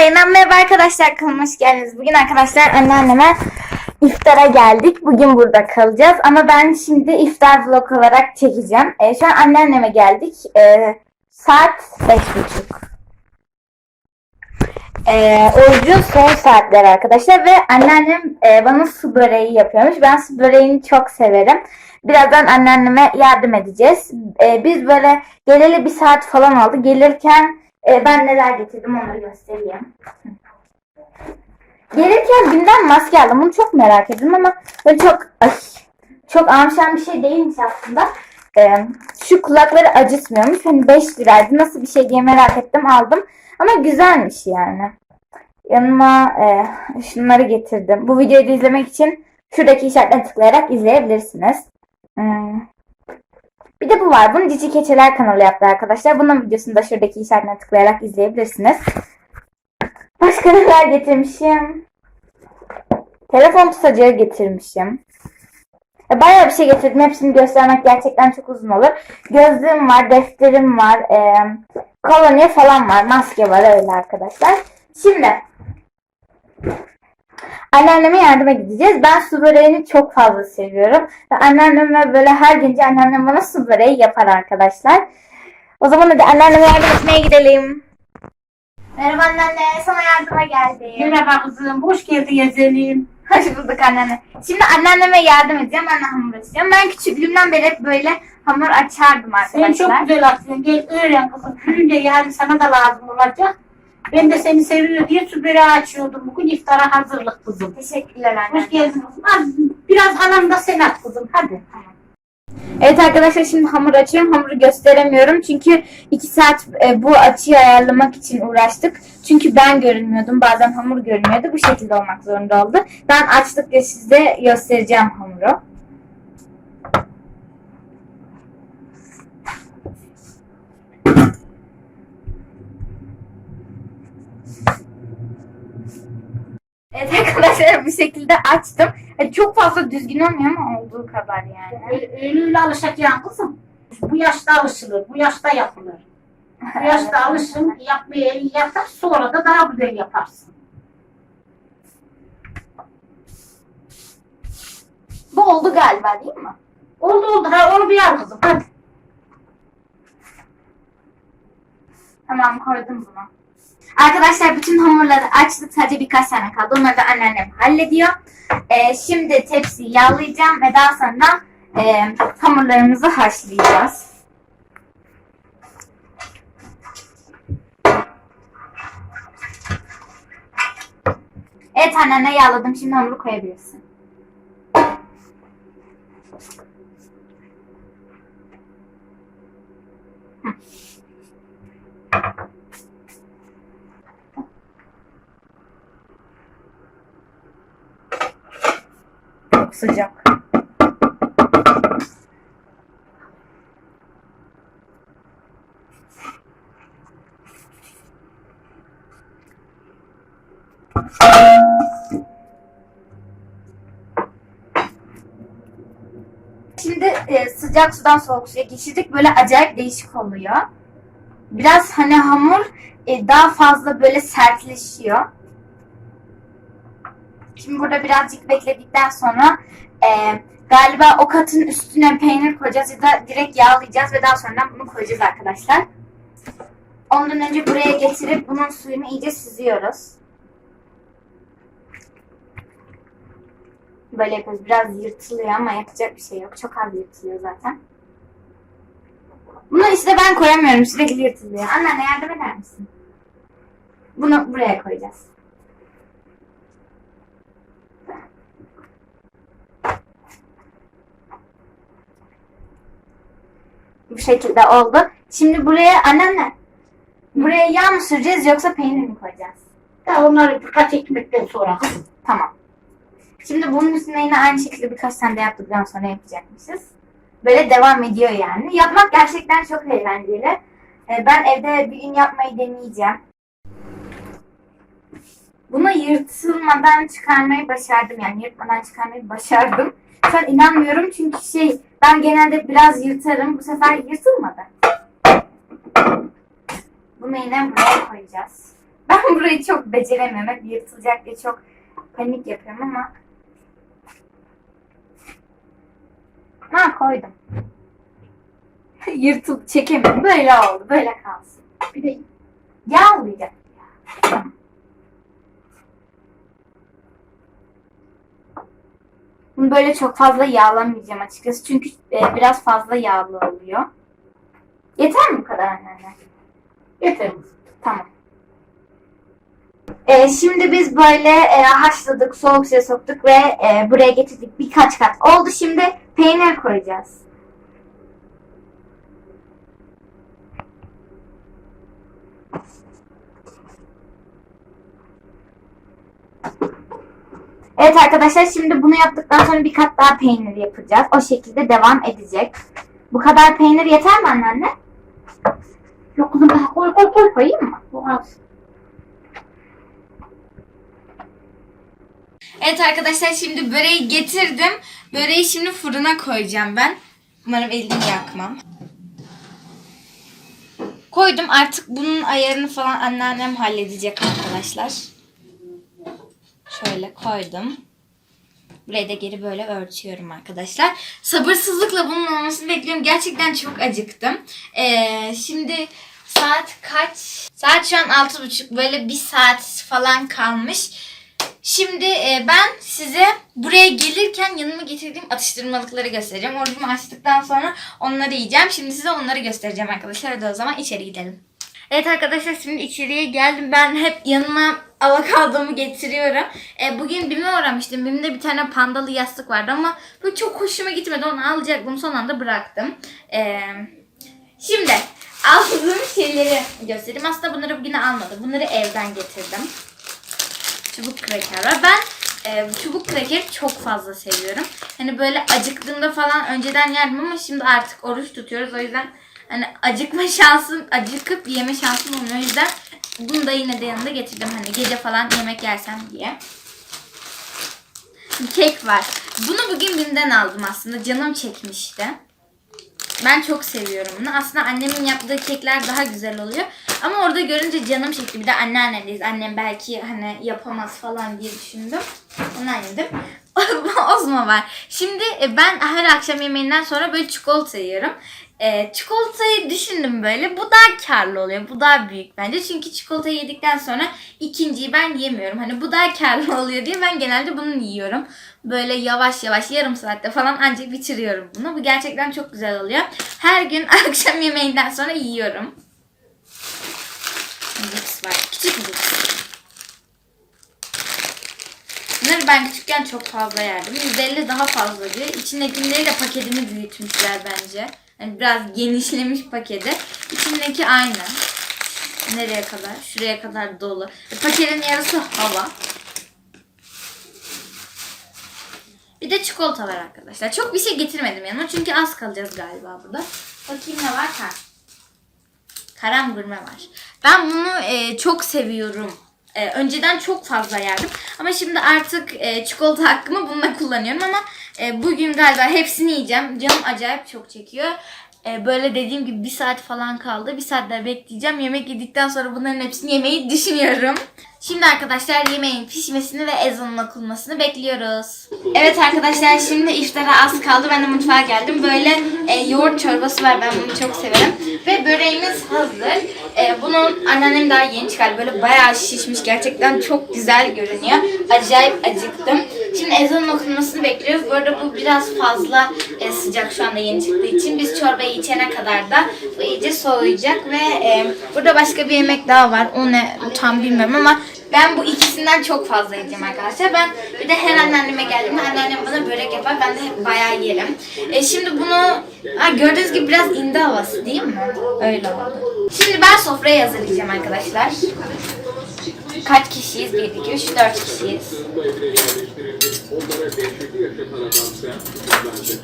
Zeynep merhaba arkadaşlar kanalıma hoş geldiniz. Bugün arkadaşlar anneanneme iftara geldik. Bugün burada kalacağız ama ben şimdi iftar vlog olarak çekeceğim. Ee, şu an anneanneme geldik. Ee, saat beş buçuk. Ee, orucun son saatleri arkadaşlar ve anneannem e, bana su böreği yapıyormuş. Ben su böreğini çok severim. Birazdan anneanneme yardım edeceğiz. Ee, biz böyle geleli bir saat falan oldu. Gelirken e, ben neler getirdim onları göstereyim. Gelirken binden maske aldım. Bunu çok merak ettim ama böyle çok ay, çok amşan bir şey değilmiş aslında. Ee, şu kulakları acıtmıyormuş. Hani 5 liraydı. Nasıl bir şey diye merak ettim aldım. Ama güzelmiş yani. Yanıma e, şunları getirdim. Bu videoyu da izlemek için şuradaki işaretten tıklayarak izleyebilirsiniz. Hmm. Bir de bu var. Bunu Cici Keçeler kanalı yaptı arkadaşlar. Bunun videosunu da şuradaki işaretine tıklayarak izleyebilirsiniz. Başka neler getirmişim? Telefon tutacağı getirmişim. E, Bayağı bir şey getirdim. Hepsini göstermek gerçekten çok uzun olur. Gözlüğüm var, defterim var, e, kolonya falan var, maske var öyle arkadaşlar. Şimdi anneanneme yardıma gideceğiz. Ben su böreğini çok fazla seviyorum. Ve anneanneme böyle her gece anneannem bana su böreği yapar arkadaşlar. O zaman hadi anneanneme yardım etmeye gidelim. Merhaba anneanne, sana yardıma geldim. Merhaba kızım, hoş geldin Ezel'im. Hoş bulduk anneanne. Şimdi anneanneme yardım edeceğim. Ben de hamur açacağım. Ben küçüklüğümden beri hep böyle hamur açardım Sen arkadaşlar. çok güzel açtın. Gel öğren kızım. Büyünce yani sana da lazım olacak. Ben de seni seviyorum diye böreği açıyordum. Bugün iftara hazırlık kızım. Teşekkürler anne. Hoş geldin. Az, biraz halam da sen at kızım. Hadi. Evet arkadaşlar şimdi hamur açıyorum. Hamuru gösteremiyorum. Çünkü iki saat e, bu açıyı ayarlamak için uğraştık. Çünkü ben görünmüyordum. Bazen hamur görünmüyordu. Bu şekilde olmak zorunda oldu. Ben açtıkça size göstereceğim hamuru. Evet bu şekilde açtım. E, Çok fazla düzgün olmuyor ama olduğu kadar yani. Öyle alışacaksın kızım. Bu yaşta alışılır. Bu yaşta yapılır. Bu yaşta alışın. Yapmaya yapar. Sonra da daha güzel yaparsın. Bu oldu galiba değil mi? Oldu oldu. Ha, onu bir al kızım. Hadi. Tamam koydum bunu. Arkadaşlar bütün hamurları açtık. Sadece birkaç tane kaldı. Onları da anneannem hallediyor. Ee, şimdi tepsiyi yağlayacağım ve daha sonra e, hamurlarımızı haşlayacağız. Evet anneanne yağladım. Şimdi hamuru koyabilirsin. Çok sıcak. Şimdi e, sıcak sudan soğuk suya geçirdik. Böyle acayip değişik oluyor. Biraz hani hamur e, daha fazla böyle sertleşiyor. Şimdi burada birazcık bekledikten sonra e, galiba o katın üstüne peynir koyacağız ya da direkt yağlayacağız ve daha sonra bunu koyacağız arkadaşlar. Ondan önce buraya getirip bunun suyunu iyice süzüyoruz. Böyle yapıyoruz. Biraz yırtılıyor ama yapacak bir şey yok. Çok az yırtılıyor zaten. Bunu işte ben koyamıyorum. Sürekli yırtılıyor. Anneanne yardım eder misin? Bunu buraya koyacağız. Bu şekilde oldu. Şimdi buraya anneanne buraya yağ mı süreceğiz yoksa peynir mi koyacağız? Ya onları birkaç ekmekten sonra. Tamam. Şimdi bunun üstüne yine aynı şekilde birkaç tane de yaptıktan sonra yapacakmışız. Böyle devam ediyor yani. Yapmak gerçekten çok eğlenceli. Ee, Ben evde bir gün yapmayı deneyeceğim. Bunu yırtılmadan çıkarmayı başardım. Yani yırtmadan çıkarmayı başardım. Şu an inanmıyorum çünkü şey ben genelde biraz yırtarım. Bu sefer yırtılmadı. Bunu yine buraya koyacağız. Ben burayı çok beceremiyorum. Hep yırtılacak diye çok panik yapıyorum ama. Ha koydum. Yırtıl çekemedim. Böyle oldu. Böyle kalsın. Bir de yağlayacak. Tamam. Bunu böyle çok fazla yağlamayacağım açıkçası. Çünkü e, biraz fazla yağlı oluyor. Yeter mi bu kadar anneanne? Yeter. Tamam. Ee, şimdi biz böyle e, haşladık, soğuk suya soktuk ve e, buraya getirdik birkaç kat. Oldu şimdi peynir koyacağız. Evet arkadaşlar şimdi bunu yaptıktan sonra bir kat daha peynir yapacağız. O şekilde devam edecek. Bu kadar peynir yeter mi anneanne? Yok kızım daha koy koy koy. Koyayım mı? Bu az. Evet arkadaşlar şimdi böreği getirdim. Böreği şimdi fırına koyacağım ben. Umarım elimi yakmam. Koydum artık bunun ayarını falan anneannem halledecek arkadaşlar. Şöyle koydum. Burayı da geri böyle örtüyorum arkadaşlar. Sabırsızlıkla bunun olmasını bekliyorum. Gerçekten çok acıktım. Ee, şimdi saat kaç? Saat şu an altı buçuk. Böyle bir saat falan kalmış. Şimdi e, ben size buraya gelirken yanıma getirdiğim atıştırmalıkları göstereceğim. Orucumu açtıktan sonra onları yiyeceğim. Şimdi size onları göstereceğim arkadaşlar. Hadi o zaman içeri gidelim. Evet arkadaşlar şimdi içeriye geldim. Ben hep yanıma avokadomu getiriyorum. E, bugün BİM'e uğramıştım. BİM'de bir tane pandalı yastık vardı ama bu çok hoşuma gitmedi. Onu alacaktım. Son anda bıraktım. E, şimdi aldığım şeyleri göstereyim. Aslında bunları bugün almadım. Bunları evden getirdim çubuk kraker var. Ben e, bu çubuk krakeri çok fazla seviyorum. Hani böyle acıktığımda falan önceden yerdim ama şimdi artık oruç tutuyoruz. O yüzden hani acıkma şansım, acıkıp yeme şansım olmuyor. O yüzden bunu da yine de yanında getirdim. Hani gece falan yemek yersem diye. Kek var. Bunu bugün BİM'den aldım aslında. Canım çekmişti. Ben çok seviyorum bunu. Aslında annemin yaptığı kekler daha güzel oluyor. Ama orada görünce canım çekti. Bir de anneannedeyiz. Annem belki hani yapamaz falan diye düşündüm. Onu yedim. Ozma var. Şimdi e, ben her akşam yemeğinden sonra böyle çikolata yiyorum. E, çikolatayı düşündüm böyle. Bu daha karlı oluyor. Bu daha büyük bence. Çünkü çikolatayı yedikten sonra ikinciyi ben yemiyorum. Hani bu daha karlı oluyor diye ben genelde bunu yiyorum. Böyle yavaş yavaş yarım saatte falan ancak bitiriyorum bunu. Bu gerçekten çok güzel oluyor. Her gün akşam yemeğinden sonra yiyorum. Cips var. Küçük cips. Bunları ben küçükken çok fazla yerdim. %50 daha fazla diyor. İçindekileri de paketini büyütmüşler bence. Yani biraz genişlemiş paketi. İçindeki aynı. Nereye kadar? Şuraya kadar dolu. E, paketin yarısı hava. Bir de çikolata var arkadaşlar. Çok bir şey getirmedim yanıma çünkü az kalacağız galiba burada. Bakayım ne var? Ha. Karam gurme var. Ben bunu e, çok seviyorum. E, önceden çok fazla yerdim. Ama şimdi artık e, çikolata hakkımı bununla kullanıyorum ama e, bugün galiba hepsini yiyeceğim. Canım acayip çok çekiyor. E, böyle dediğim gibi bir saat falan kaldı. Bir saat daha bekleyeceğim. Yemek yedikten sonra bunların hepsini yemeyi düşünüyorum. Şimdi arkadaşlar yemeğin pişmesini ve ezanın okunmasını bekliyoruz. Evet arkadaşlar şimdi iftara az kaldı. Ben de mutfağa geldim. Böyle e, yoğurt çorbası var. Ben bunu çok severim. Ve böreğimiz hazır. E, bunun anneannem daha yeni çıkardı. Böyle bayağı şişmiş. Gerçekten çok güzel görünüyor. Acayip acıktım. Şimdi ezanın okunmasını bekliyoruz. Bu arada bu biraz fazla e, sıcak şu anda yeni çıktığı için. Biz çorbayı içene kadar da bu iyice soğuyacak ve e, burada başka bir yemek daha var. O ne tam bilmiyorum ama ben bu ikisinden çok fazla yiyeceğim arkadaşlar. Ben bir de her anneanneme geldiğimde anneannem bana börek yapar. Ben de hep bayağı yerim. E, şimdi bunu ha, gördüğünüz gibi biraz indi havası değil mi? Öyle oldu. Şimdi ben sofrayı hazırlayacağım arkadaşlar. Kaç kişiyiz? 1, 2, 3, 4 kişiyiz. Onlara 5 yaşatan adamsa bence.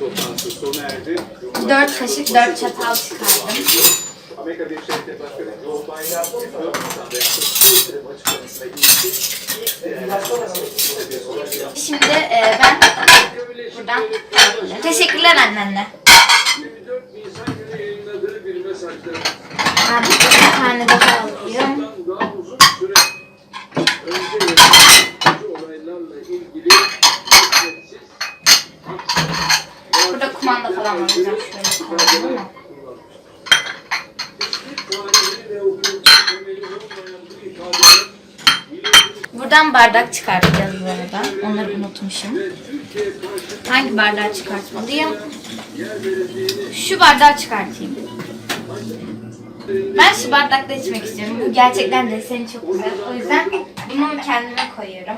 toplantısı sona erdi. 4 kaşık 4 çatal çıkardım. Şimdi e, ben buradan Teşekkürler anneanne. Ha, bir tane daha hikmetsiz Burada kumanda falan var. Buradan bardak çıkartacağız bu arada. Onları unutmuşum. Hangi bardağı çıkartmalıyım? Şu bardağı çıkartayım. Ben şu bardakla içmek istiyorum. Bu gerçekten deseni çok güzel. O yüzden bunu kendime koyuyorum.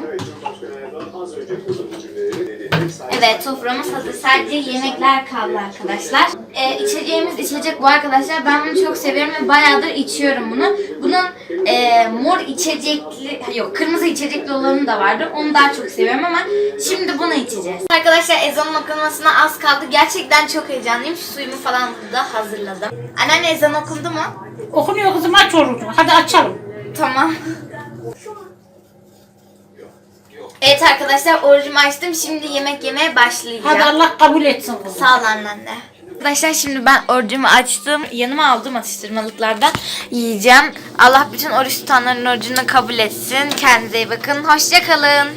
Evet soframız hazır. Sadece yemekler kaldı arkadaşlar. Ee, içeceğimiz içecek bu arkadaşlar. Ben bunu çok seviyorum ve bayağıdır içiyorum bunu. E, mor içecekli, yok kırmızı içecekli olanı da vardı. Onu daha çok seviyorum ama şimdi bunu içeceğiz. Arkadaşlar ezanın okunmasına az kaldı. Gerçekten çok heyecanlıyım. Şu suyumu falan da hazırladım. Anneanne ezan okundu mu? Okunuyor kızım aç orucu. Hadi açalım. Tamam. Evet arkadaşlar orucumu açtım. Şimdi yemek yemeye başlayacağım. Hadi Allah kabul etsin kızım. Sağ ol anneanne. Arkadaşlar şimdi ben orucumu açtım. Yanıma aldım atıştırmalıklardan. Yiyeceğim. Allah bütün oruç tutanların orucunu kabul etsin. Kendinize iyi bakın. Hoşça kalın.